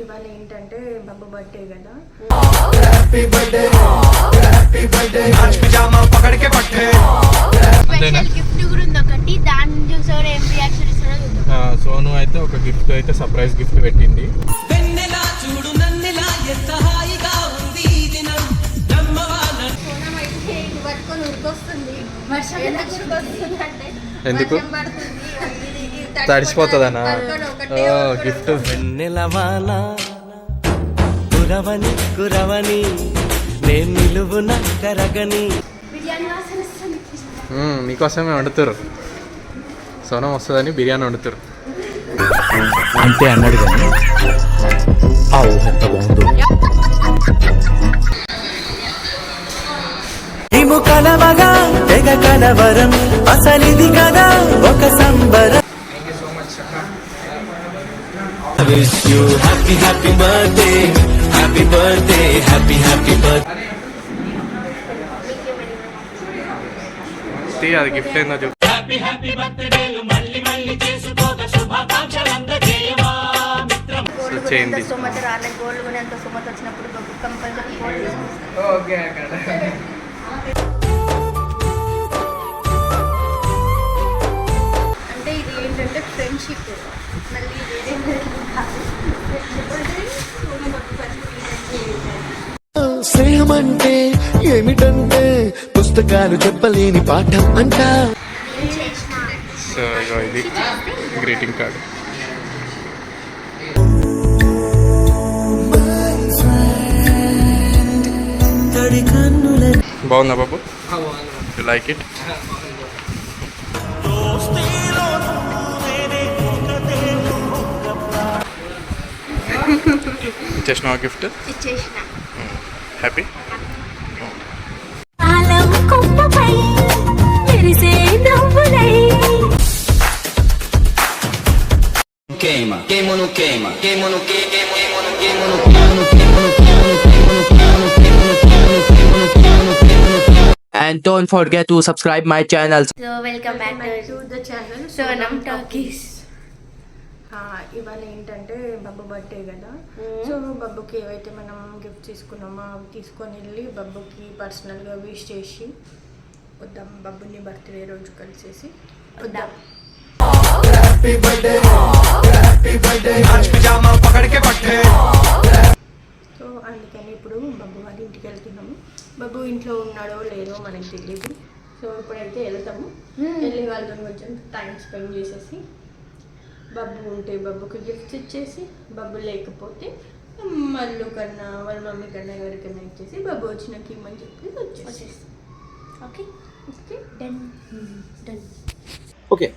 ఇవాళ ఏంటంటే బాబు బర్త్డే కదా. గిఫ్ట్ కూడా ఉంది సోను అయితే ఒక గిఫ్ట్ అయితే సర్ప్రైజ్ గిఫ్ట్ పెట్టింది. ఎందుకు తడిసిపోతుందనా గిఫ్ట్. వెన్నెలవాన కురవని కురవని నేను నిలువున కరగని. మీకోసమే వండుతారు సోనం వస్తుందని బిర్యానీ వండుతారు అంటే అన్నాడు కానీ ఆ ఊహ ఎంత బాగుందో. ఇము కలవగా తెగ కలవరం అసలిది కదా ఒక సంబరం. wish you happy happy birthday, happy birthday, happy happy birthday. అది గిఫ్ట్ ఏందో చెప్పు హ్యాపీ హ్యాపీ బర్త్డేలు మళ్ళీ మళ్ళీ చేసుకోగా శుభాకాంక్షలు అందజేయవా మిత్రం సో చేయండి సోమత రాలే గోల్డ్ కొనేంత సోమత వచ్చినప్పుడు కంపల్సరీ ఓకే అక్కడ పుస్తకాలు చెప్పలేని పాఠం అంటా. సో ఇది గ్రీటింగ్ కార్డ్. బాగుందా బాబు? యు లైక్ ఇట్ ఇచ్చేసిన gift? Happy? queima no queima queima? no Queima queima no queima? no Queima no queima no queima? no Queima no queima no queima? and don't forget to subscribe my channel so welcome back to the channel so nam talkies ఇవాళ ఏంటంటే Babbu birthday కదా so బబ్బుకి ఏవైతే మనం gift తీసుకున్నామో అవి తీసుకొని వెళ్ళి బబ్బుకి పర్సనల్గా విష్ చేసి వద్దాం బబ్బుని బర్త్డే రోజు కలిసేసి వద్దాం సో అందుకని ఇప్పుడు బాబు వాళ్ళ ఇంటికి వెళ్తున్నాము. బాబు ఇంట్లో ఉన్నాడో లేదో మనకి తెలియదు సో ఇప్పుడైతే వెళ్తాము. వెళ్ళి వాళ్ళతో కొంచెం టైం స్పెండ్ చేసేసి బాబు ఉంటే బాబుకి గిఫ్ట్స్ ఇచ్చేసి బాబు లేకపోతే మల్లు కన్నా వాళ్ళ మమ్మీ కన్నా ఎవరికైనా ఇచ్చేసి బాబు వచ్చినాక ఇమ్మని చెప్పి వచ్చేసి వచ్చేస్తాం. Okay okay done done okay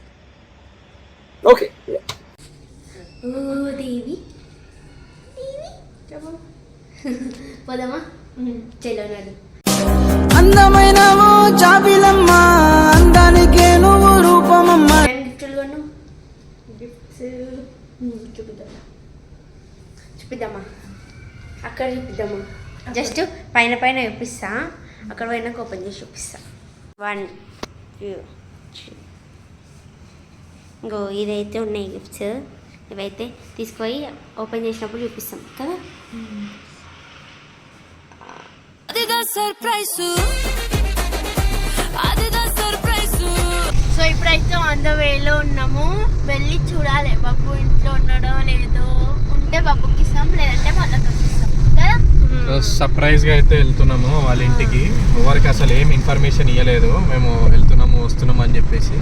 నడు అందమైన జాబిలమ్మ అందానికే నువ్వు రూపమమ్మ. గిఫ్ట్స్ చూపిద్దాం. చూపిద్దామా? అక్కడ చూపిద్దామా? జస్ట్ పైన పైన చూపిస్తా. అక్కడ పోయినాక ఓపెన్ చేసి చూపిస్తా. వన్ టూ త్రీ ఇంకో ఇదైతే ఉన్నాయి గిఫ్ట్స్ ఇవైతే తీసుకుపోయి ఓపెన్ చేసినప్పుడు చూపిస్తాం కదా? సర్ప్రైజ్ అదిదా సర్ప్రైజ్ సో ఇప్పుడైతే ఆన్ ద వేలో ఉన్నాము. వెళ్ళి చూడాలి. బాబు ఇంట్లో ఉండడం లేదో. ఉంటే బాబుకి ఇస్తాం లేదంటే మళ్ళీ ఇస్తాం. కదా? సర్ప్రైజ్గా అయితే వెళ్తున్నాము వాళ్ళ ఇంటికి. వారికి అసలు ఏం ఇన్ఫర్మేషన్ ఇవ్వలేదు మేము వెళ్తున్నాము వస్తున్నాము అని చెప్పేసి.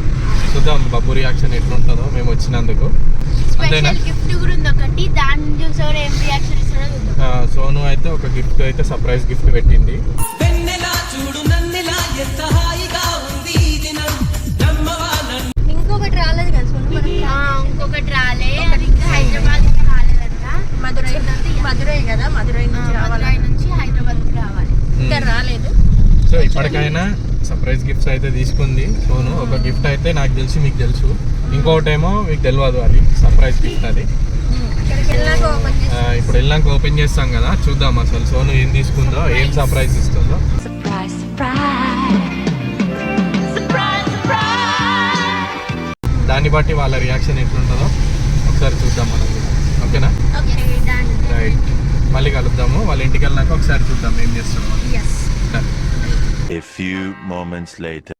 చూద్దాం బబ్బు రియాక్షన్ ఎట్లుంటుందో మేము వచ్చినందుకు. సోను అయితే ఒక గిఫ్ట్ అయితే సర్ప్రైజ్ గిఫ్ట్ పెట్టింది. ఇంకొకటి రాలేదు కదా ఇంకొకటి రాలే. మధురై మధురై కదా మధురై ఇప్పటికైనా సర్ప్రైజ్ గిఫ్ట్స్ అయితే తీసుకుంది సోను. ఒక గిఫ్ట్ అయితే నాకు తెలిసి మీకు తెలుసు. ఇంకొకటి ఏమో మీకు తెలియదు అది. సర్ప్రైజ్ గిఫ్ట్ అది. వెళ్ళాక ఇప్పుడు వెళ్ళాక ఓపెన్ చేస్తాం కదా. చూద్దాం అసలు సోను ఏం తీసుకుందో ఏం సర్ప్రైజ్ ఇస్తుందో. దాన్ని బట్టి వాళ్ళ రియాక్షన్ ఎట్లుంటుందో ఒకసారి చూద్దాం మనం. ఓకేనా? రైట్ మళ్ళీ కలుద్దాము. వాళ్ళ ఇంటికి వెళ్ళినాక ఒకసారి చూద్దాం ఏం చేస్తున్నాం. A few moments later.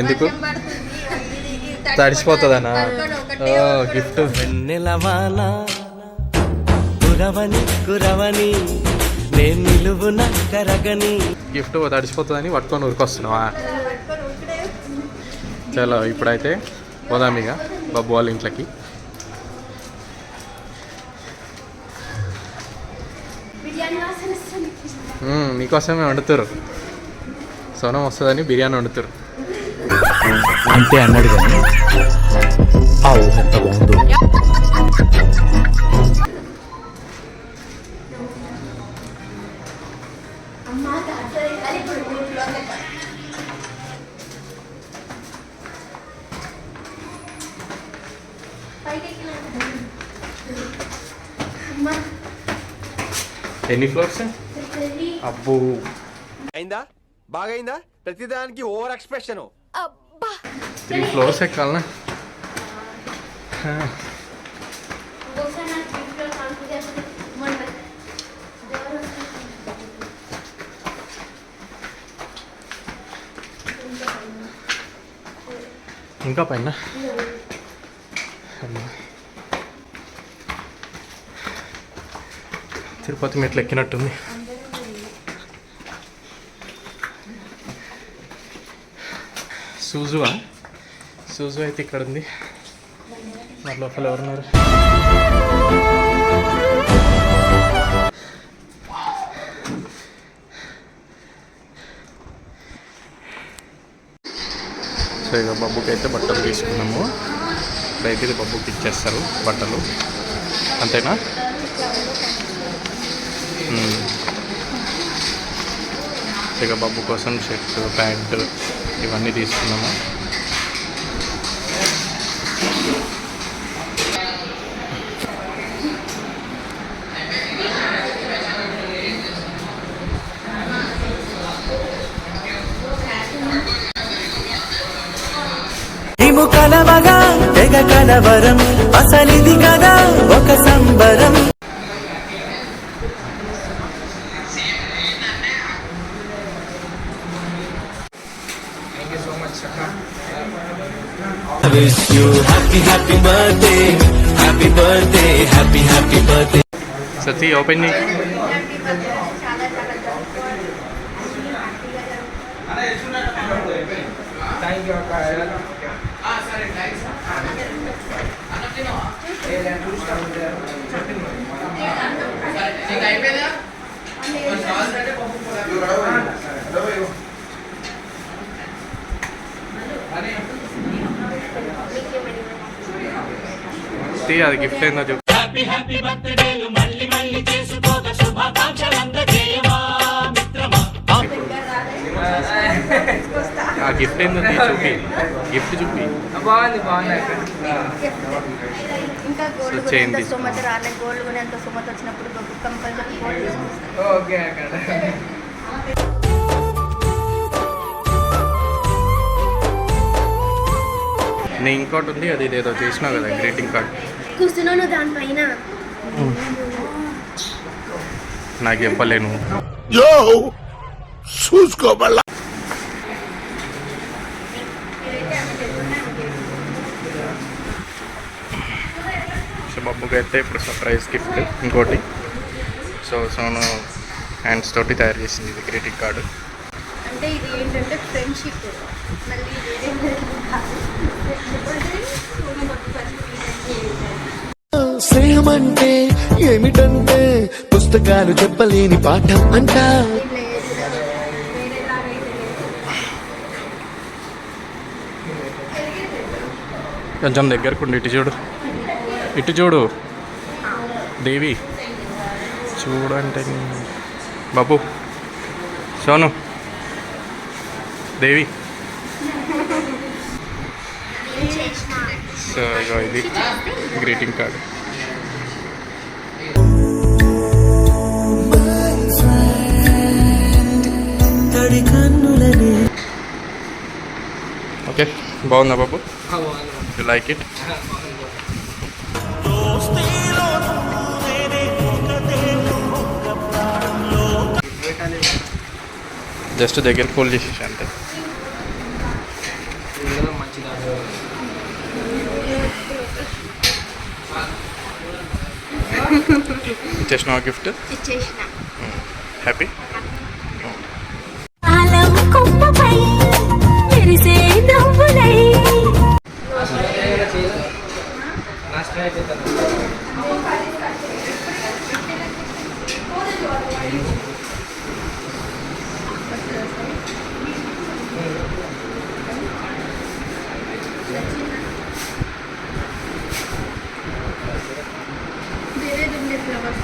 ఎందుకు? తడిసిపోతుందనా? గిఫ్ట్. వెన్నెలవాన కురవని కురవని నేను నిలువున కరగని. గిఫ్ట్ తడిసిపోతుందని పట్టుకొని ఉరికడే చలో ఇప్పుడైతే పోదాం ఇక బాబు వాళ్ళ ఇంట్లోకి. మీకోసమే వండుతారు సోనం వస్తుందని బిర్యానీ వండుతారు అంటే అన్నాడు కానీ ఆ ఊహ ఎంత బాగుందో ఎన్ని ఫ్లోర్స్? అబ్బో. అయిందా? బాగైందా? ప్రతిదానికి ఓవర్ ఎక్స్ప్రెషన్. అబ్బా. త్రీ ఫ్లోర్స్ ఎక్కాలనా? ఇంకా పైన? తిరుపతి మెట్లు ఎక్కినట్టుంది. సూజువా? సూజు అయితే ఇక్కడ ఉంది మరి లోపల ఎవరున్నారు? సో ఇక బబ్బుకి అయితే బట్టలు తీసుకున్నాము. ఇప్పుడైతే ఇది బబ్బుకి ఇచ్చేస్తారు బట్టలు. అంతేనా? మ్మ్. ఇక కోసం షర్ట్ ప్యాంట్ ఇవన్నీ తీసుకున్నాము ఇము కలవగా తెగ కలవరం అసలిది కదా ఒక సంబరం Wish you happy happy birthday, happy birthday, happy happy birthday. సతీ ఓపెన్ చేయి చాలా చాలా జరుపుకోవాలి తీ అది గిఫ్ట్ ఏందో చెప్పు ఆ గిఫ్ట్ ఏందో తీ చూపి. గిఫ్ట్ చూపి. ఇంకా గోల్డ్ So, chain కొనేంత గోల్డ్ వచ్చినప్పుడు కంపల్సరీ ఫోన్ తీసుకొస్తాను నేను ఇంకోటి ఉంది అది ఇదేదో చేసినావు కదా గ్రీటింగ్ కార్డ్ కూర్చున్నాను దానిపైన. నాకు చెప్పలేను. యో చూసుకోబల్ల సో బబ్బుకి అయితే ఇప్పుడు సర్ప్రైజ్ గిఫ్ట్ ఇంకోటి. సో సోను హ్యాండ్స్ తోటి తయారు చేసింది ఇది గ్రీటింగ్ కార్డు అంటే ఇది ఏంటంటే ఫ్రెండ్షిప్ మళ్ళీ స్నేహం అంటే ఏమిటంటే పుస్తకాలు చెప్పలేని పాఠం అంట. కొంచెం దగ్గరకు ఉండి ఇటు చూడు. ఇటు చూడు. దేవి. చూడంటే బాబు. సోను. దేవి. సో ఇగో ఇది గ్రీటింగ్ కార్డు. ఓకే బాగుందా బాబు? యు లైక్ ఇట్ జస్ట్ దగ్గర ఫోల్ చేసేసి అంతే. ఇచ్చేసిన గిఫ్ట్? ఇచ్చేసిన. హ్యాపీ?